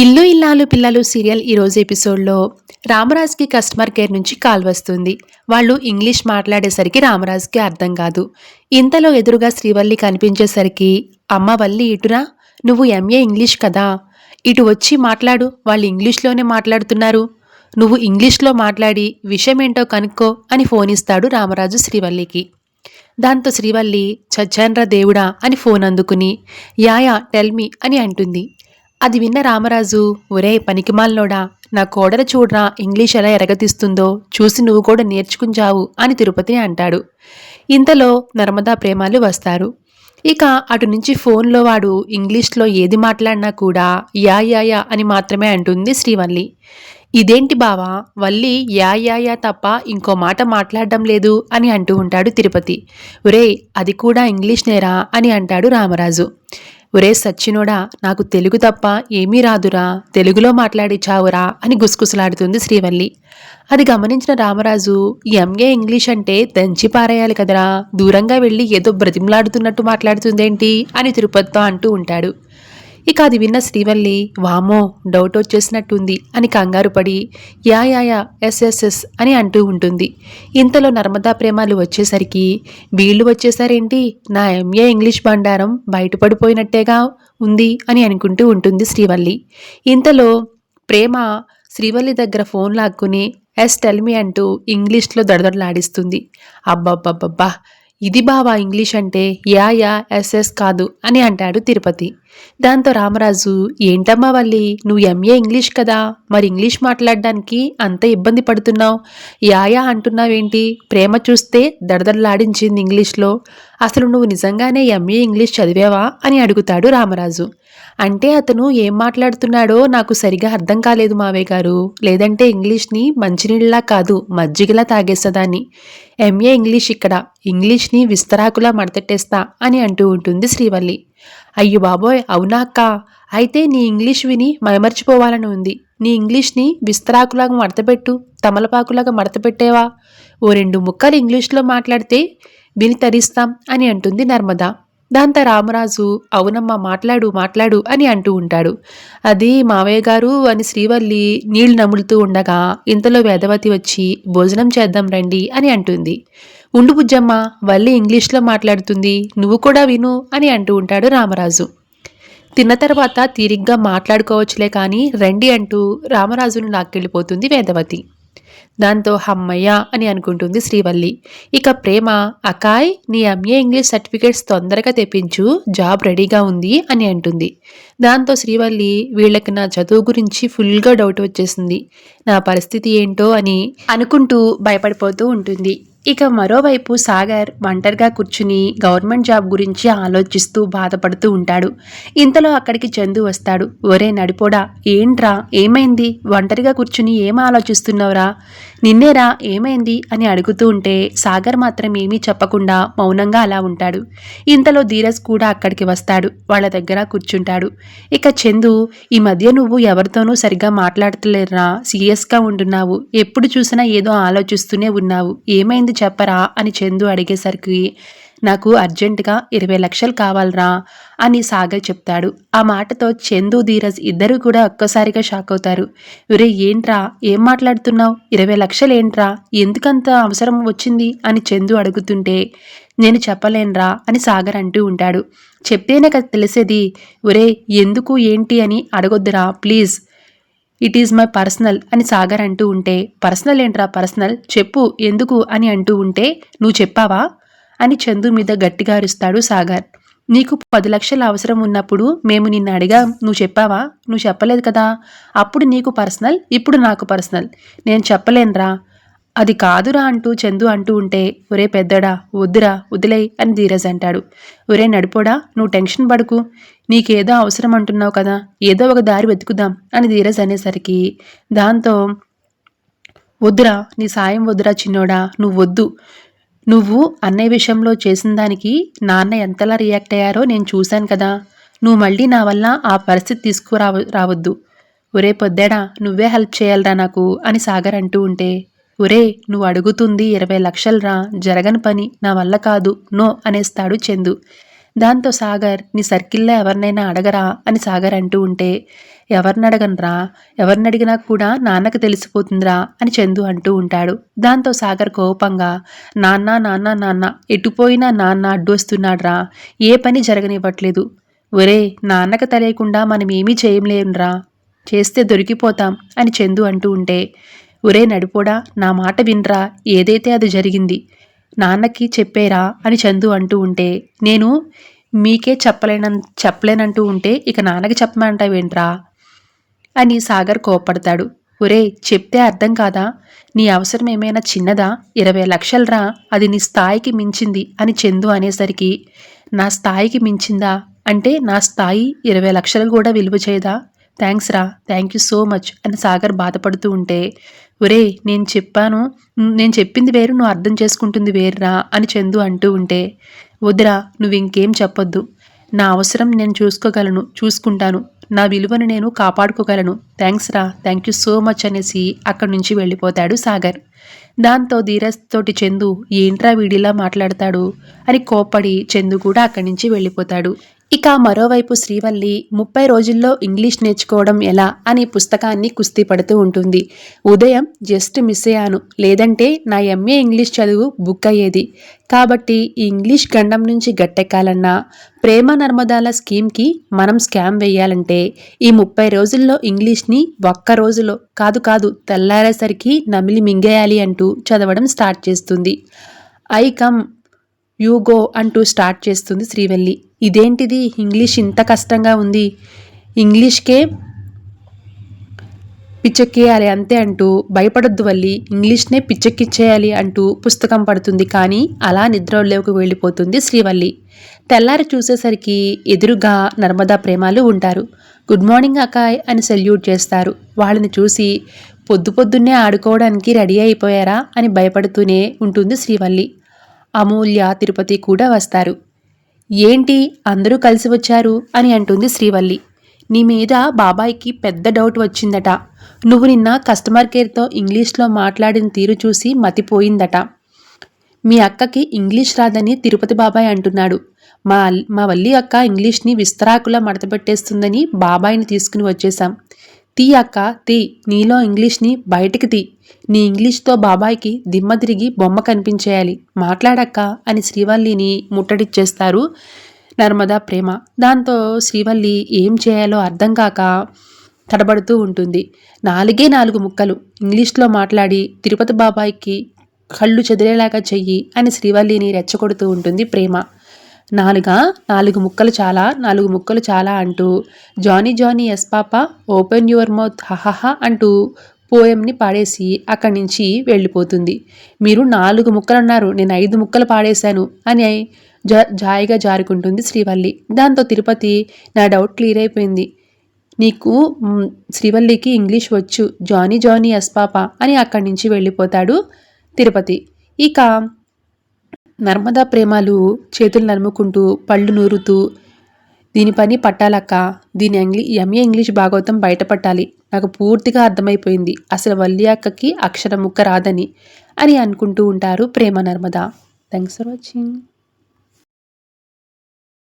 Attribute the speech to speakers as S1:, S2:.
S1: ఇల్లు ఇల్లాలు పిల్లలు సీరియల్ ఈరోజు ఎపిసోడ్లో రామరాజ్కి కస్టమర్ కేర్ నుంచి కాల్ వస్తుంది. వాళ్ళు ఇంగ్లీష్ మాట్లాడేసరికి రామరాజ్కి అర్థం కాదు. ఇంతలో ఎదురుగా శ్రీవల్లి కనిపించేసరికి అమ్మ వల్లి ఇటురా? నువ్వు ఎంఏ ఇంగ్లీష్ కదా? ఇటు వచ్చి మాట్లాడు. వాళ్ళు ఇంగ్లీష్లోనే మాట్లాడుతున్నారు. నువ్వు ఇంగ్లీష్లో మాట్లాడి విషయం ఏంటో కనుక్కో అని ఫోన్ ఇస్తాడు రామరాజు శ్రీవల్లికి. దాంతో శ్రీవల్లి చచ్చాన్రా దేవుడా అని ఫోన్ అందుకుని యాయా టెల్మి అని అంటుంది. అది విన్న రామరాజు ఒరే పనికిమాల్నోడా నా కోడలు చూడరా ఇంగ్లీష్ ఎలా ఎరగతిస్తుందో చూసి నువ్వు కూడా నేర్చుకుంజావు అని తిరుపతిని అంటాడు. ఇంతలో నర్మదా ప్రేమాలు వస్తారు. ఇక అటు నుంచి ఫోన్లో వాడు ఇంగ్లీష్లో ఏది మాట్లాడినా కూడా యా యా యా అని మాత్రమే అంటుంది శ్రీవల్లి. ఇదేంటి బావా వల్లి యా యా యా తప్ప ఇంకో మాట మాట్లాడడం లేదు అని అంటూ ఉంటాడు తిరుపతి. ఒరే అది కూడా ఇంగ్లీష్ నేరా అని అంటాడు రామరాజు. ఒరే సచ్చినోడా నాకు తెలుగు తప్ప ఏమీ రాదురా తెలుగులో మాట్లాడి చావురా అని గుసగుసలాడుతుంది శ్రీవల్లి. అది గమనించిన రామరాజు ఎంఏ ఇంగ్లీష్ అంటే దంచి పారేయాలి కదరా దూరంగా వెళ్ళి ఏదో బ్రతిమలాడుతున్నట్టు మాట్లాడుతుందేంటి అని తిరుపతితో అంటూ ఉంటాడు. ఇక అది విన్న శ్రీవల్లి వామో డౌట్ వచ్చేసినట్టుంది అని కంగారు పడి యా యా యా ఎస్ఎస్ఎస్ అని అంటూ ఉంటుంది. ఇంతలో నర్మదా ప్రేమాలు వచ్చేసరికి వీళ్ళు వచ్చేసారేంటి? నా ఎంఏ ఇంగ్లీష్ బండారం బయటపడిపోయినట్టేగా ఉంది అని అనుకుంటూ ఉంటుంది శ్రీవల్లి. ఇంతలో ప్రేమ శ్రీవల్లి దగ్గర ఫోన్ లాక్కుని ఎస్ టెల్మి అంటూ ఇంగ్లీష్లో దడదడలాడిస్తుంది. అబ్బబ్బబ్బబ్బా ఇది బావా ఇంగ్లీష్ అంటే యా యా ఎస్ఎస్ కాదు అని అంటాడు తిరుపతి. దాంతో రామరాజు ఏంటమ్మా వల్లి నువ్వు ఎంఏ ఇంగ్లీష్ కదా? మరి ఇంగ్లీష్ మాట్లాడడానికి అంత ఇబ్బంది పడుతున్నావు? యాయా అంటున్నావేంటి? ప్రేమ చూస్తే దడదడలాడించింది ఇంగ్లీష్లో. అసలు నువ్వు నిజంగానే ఎంఏ ఇంగ్లీష్ చదివావా? అని అడుగుతాడు రామరాజు. అంటే అతను ఏం మాట్లాడుతున్నాడో నాకు సరిగా అర్థం కాలేదు మావే గారు. లేదంటే ఇంగ్లీష్ని మంచినీళ్ళలా కాదు మజ్జిగలా తాగేసేదాన్ని. ఎంఏ ఇంగ్లీష్ ఇక్కడ. ఇంగ్లీష్ని విస్తరాకులా మడతెట్టేస్తా అని అంటూ ఉంటుంది శ్రీవల్లి. అయ్యో బాబోయ్ అవునా అక్క? అయితే నీ ఇంగ్లీష్ విని మైమర్చిపోవాలని ఉంది. నీ ఇంగ్లీష్ని విస్తరాకులాగా మడతపెట్టు తమలపాకులాగా మడతపెట్టేవా? ఓ రెండు ముక్కలు ఇంగ్లీష్లో మాట్లాడితే విని తరిస్తాం అని అంటుంది నర్మద. దాంతో రామరాజు అవునమ్మా మాట్లాడు మాట్లాడు అని అంటూ ఉంటాడు. అది మావయ్య గారు అని శ్రీవల్లి నీళ్ళు నములుతూ ఉండగా ఇంతలో వేదవతి వచ్చి భోజనం చేద్దాం రండి అని అంటుంది. ఉండు బుజ్జమ్మ వల్లి ఇంగ్లీష్లో మాట్లాడుతుంది నువ్వు కూడా విను అని అంటూ ఉంటాడు రామరాజు. తిన్న తర్వాత తీరిగ్గా మాట్లాడుకోవచ్చులే కానీ రండి అంటూ రామరాజును లాక్కెళ్ళిపోతుంది వేదవతి. దాంతో హమ్మయ్య అని అనుకుంటుంది శ్రీవల్లి. ఇక ప్రేమ అకాయ్ నీ ఎంఏ ఇంగ్లీష్ సర్టిఫికేట్స్ తొందరగా తెప్పించు జాబ్ రెడీగా ఉంది అని అంటుంది. దాంతో శ్రీవల్లి వీళ్ళకి నా చదువు గురించి ఫుల్గా డౌట్ వచ్చేసింది. నా పరిస్థితి ఏంటో అని అనుకుంటూ భయపడిపోతూ ఉంటుంది. ఇక మరోవైపు సాగర్ ఒంటరిగా కూర్చుని గవర్నమెంట్ జాబ్ గురించి ఆలోచిస్తూ బాధపడుతూ ఉంటాడు. ఇంతలో అక్కడికి చందు వస్తాడు. ఒరే నడిపోడా ఏంట్రా ఏమైంది? ఒంటరిగా కూర్చుని ఏం ఆలోచిస్తున్నావురా? నిన్నేరా ఏమైంది? అని అడుగుతూ ఉంటే సాగర్ మాత్రం ఏమీ చెప్పకుండా మౌనంగా అలా ఉంటాడు. ఇంతలో ధీరజ్ కూడా అక్కడికి వస్తాడు. వాళ్ళ దగ్గర కూర్చుంటాడు. ఇక చందు ఈ మధ్య నువ్వు ఎవరితోనూ సరిగ్గా మాట్లాడతలేరా సీరియస్గా ఉంటున్నావు. ఎప్పుడు చూసినా ఏదో ఆలోచిస్తూనే ఉన్నావు. ఏమైంది చెప్పరా? అని చందు అడిగేసరికి నాకు అర్జెంటుగా ఇరవై లక్షలు కావాలరా? అని సాగర్ చెప్తాడు. ఆ మాటతో చందు ధీరజ్ ఇద్దరూ కూడా ఒక్కసారిగా షాక్ అవుతారు. ఒరే ఏంట్రా? ఏం మాట్లాడుతున్నావు? ఇరవై లక్షలు ఏంట్రా? ఎందుకంత అవసరం వచ్చింది? అని చందు అడుగుతుంటే నేను చెప్పలేనురా? అని సాగర్ అంటూ ఉంటాడు. చెప్తేనే కదా తెలిసేది. ఒరే ఎందుకు? ఏంటి? అని అడగొద్దురా please. It is my personal అని సాగర్ అంటూ ఉంటే పర్సనల్ ఏంట్రా పర్సనల్ చెప్పు ఎందుకు? అని అంటూ ఉంటే నువ్వు చెప్పావా? అని చందు మీద గట్టిగా అరుస్తాడు సాగర్. నీకు పది లక్షల అవసరం ఉన్నప్పుడు మేము నిన్ను అడిగా నువ్వు చెప్పావా? నువ్వు చెప్పలేదు కదా. అప్పుడు నీకు పర్సనల్ ఇప్పుడు నాకు పర్సనల్ నేను చెప్పలేనురా. అది కాదురా అంటూ చందు అంటూ ఉంటే ఒరే పెద్దడా వద్దురా వదిలే అని ధీరజ్ అంటాడు. ఒరే నడిపోడా నువ్వు టెన్షన్ పడుకు. నీకేదో అవసరం అంటున్నావు కదా ఏదో ఒక దారి వెతుకుదాం అని ధీరజ్ అనేసరికి దాంతో వద్దురా నీ సాయం వద్దురా చిన్నోడా నువ్వు వద్దు. నువ్వు అన్నయ్య విషయంలో చేసిన దానికి నాన్న ఎంతలా రియాక్ట్ అయ్యారో నేను చూశాను కదా. నువ్వు మళ్ళీ నా వల్ల ఆ పరిస్థితి తీసుకురావ రావద్దు. ఒరే పొద్దేడా నువ్వే హెల్ప్ చేయాలరా నాకు అని సాగర్ అంటూ ఉంటే ఒరే నువ్వు అడుగుతుంది ఇరవై లక్షలరా జరగని పని నా వల్ల కాదు నో అనేస్తాడు చందు. దాంతో సాగర్ నీ సర్కిల్లో ఎవరినైనా అడగరా? అని సాగర్ అంటూ ఉంటే ఎవరిని అడగనరా ఎవరిని అడిగినా కూడా నాన్నకు తెలిసిపోతుందిరా? అని చందు అంటూ ఉంటాడు. దాంతో సాగర్ కోపంగా నాన్న నాన్న నాన్న ఎటుపోయినా నాన్న అడ్డొస్తున్నాడ్రా ఏ పని జరగనివ్వట్లేదు. ఒరే నాన్నకు తెలియకుండా మనం ఏమీ చేయలేంరా. చేస్తే దొరికిపోతాం. అని చందు అంటూ ఉంటే ఒరే నడిపోడా నా మాట వినరా. ఏదైతే అది జరిగింది నాన్నకి చెప్పేరా అని చందు అంటూ ఉంటే నేను మీకే చెప్పలేన చెప్పలేనంటూ ఉంటే ఇక నాన్నకి చెప్పమంటావేంట్రా? అని సాగర్ కోపడతాడు ఒరే చెప్తే అర్థం కాదా? నీ అవసరం ఏమైనా చిన్నదా? ఇరవై లక్షలరా? అది నీ స్థాయికి మించింది అని చందు అనేసరికి నా స్థాయికి మించిందా? అంటే నా స్థాయి ఇరవై లక్షలు కూడా విలువ చేయదా? థ్యాంక్స్ రా. థ్యాంక్ యూ సో మచ్ అని సాగర్ బాధపడుతూ ఉంటే ఒరే నేను చెప్పాను నేను చెప్పింది వేరు నువ్వు అర్థం చేసుకుంటుంది వేరురా అని చందు అంటూ ఉంటే వద్దురా నువ్వు ఇంకేం చెప్పొద్దు. నా అవసరం నేను చూసుకోగలను చూసుకుంటాను. నా విలువను నేను కాపాడుకోగలను. థ్యాంక్స్ రా. థ్యాంక్ యూ సో మచ్ అనేసి అక్కడి నుంచి వెళ్ళిపోతాడు సాగర్. దాంతో ధీరజ్ తోటి చందు ఏంట్రా వీడిలా మాట్లాడతాడు? అని కోప్పడి చందు కూడా అక్కడి నుంచి వెళ్ళిపోతాడు. ఇక మరోవైపు శ్రీవల్లి ముప్పై రోజుల్లో ఇంగ్లీష్ నేర్చుకోవడం ఎలా అనే పుస్తకాన్ని కుస్తీ పడుతూ ఉంటుంది. ఉదయం జస్ట్ మిస్ అయ్యాను. లేదంటే నా ఎంఏ ఇంగ్లీష్ చదువు బుక్ అయ్యేది. కాబట్టి ఈ ఇంగ్లీష్ గండం నుంచి గట్టెక్కాలన్నా ప్రేమ నర్మదాల స్కీమ్కి మనం స్కామ్ వేయాలంటే ఈ ముప్పై రోజుల్లో ఇంగ్లీష్ని ఒక్క రోజులో కాదు కాదు తెల్లారేసరికి నమిలి మింగేయాలి అంటూ చదవడం స్టార్ట్ చేస్తుంది. ఐ కమ్ యూ గో అంటూ స్టార్ట్ చేస్తుంది శ్రీవల్లి. ఇదేంటిది? ఇంగ్లీష్ ఇంత కష్టంగా ఉంది. ఇంగ్లీష్కే పిచ్చెక్కేయాలి అంతే అంటూ భయపడొద్దు వల్లి. ఇంగ్లీష్నే పిచ్చెక్కిచ్చేయాలి అంటూ పుస్తకం పడుతుంది కానీ అలా నిద్రలోకి వెళ్ళిపోతుంది శ్రీవల్లి. తెల్లారి చూసేసరికి ఎదురుగా నర్మదా ప్రేమాలు ఉంటారు. గుడ్ మార్నింగ్ అకాయ్ అని సెల్యూట్ చేస్తారు. వాళ్ళని చూసి పొద్దు పొద్దున్నే ఆడుకోవడానికి రెడీ అయిపోయారా అని భయపడుతూనే ఉంటుంది శ్రీవల్లి. అమూల్య తిరుపతి కూడా వస్తారు. ఏంటి అందరూ కలిసి వచ్చారు? అని అంటుంది శ్రీవల్లి. నీ మీద బాబాయ్కి పెద్ద డౌట్ వచ్చిందట. నువ్వు నిన్న కస్టమర్ కేర్తో ఇంగ్లీష్లో మాట్లాడిన తీరు చూసి మతిపోయిందట. మీ అక్కకి ఇంగ్లీష్ రాదని తిరుపతి బాబాయ్ అంటున్నాడు. మా మా వల్లి అక్క ఇంగ్లీష్ని విస్తరాకులా మడతపెట్టేస్తుందని బాబాయ్ని తీసుకుని వచ్చేసాం తీ అక్క తీ. నీలో ఇంగ్లీష్ని బయటికి తీ. నీ ఇంగ్లీష్తో బాబాయ్కి దిమ్మ తిరిగి బొమ్మ కనిపించేయాలి. మాట్లాడక్క అని శ్రీవల్లిని ముట్టడిచ్చేస్తారు నర్మదా ప్రేమ. దాంతో శ్రీవల్లి ఏం చేయాలో అర్థం కాక తడబడుతూ ఉంటుంది. నాలుగే నాలుగు ముక్కలు. ఇంగ్లీష్లో మాట్లాడి తిరుపతి బాబాయ్కి కళ్ళు చెదిరేలాగా చెయ్యి అని శ్రీవల్లిని రెచ్చగొడుతూ ఉంటుంది ప్రేమ. నాలుగా? నాలుగు ముక్కలు చాలా నాలుగు ముక్కలు చాలా అంటూ Johnny Johnny yes papa open your mouth హహహ అంటూ పోయంని పాడేసి అక్కడి నుంచి వెళ్ళిపోతుంది. మీరు నాలుగు ముక్కలు అన్నారు నేను ఐదు ముక్కలు పాడేశాను అని జా జాయిగా జారుకుంటుంది శ్రీవల్లి. దాంతో తిరుపతి నా డౌట్ క్లియర్ అయిపోయింది. నీకు శ్రీవల్లికి ఇంగ్లీష్ వచ్చు జానీ జానీ ఎస్ పాప అని అక్కడి నుంచి వెళ్ళిపోతాడు తిరుపతి. ఇక నర్మదా ప్రేమాలు చేతులు నలుముకుంటూ పళ్ళు నూరుతూ దీని పని పట్టాలక్క దీని అంగ్లీ ఎంఏ ఇంగ్లీష్ భాగవతం బయటపట్టాలి. నాకు పూర్తిగా అర్థమైపోయింది. అసలు వల్లి అక్కకి అక్షర ముక్క రాదని అని అనుకుంటూ ఉంటారు Prema Narmada. Thanks for watching.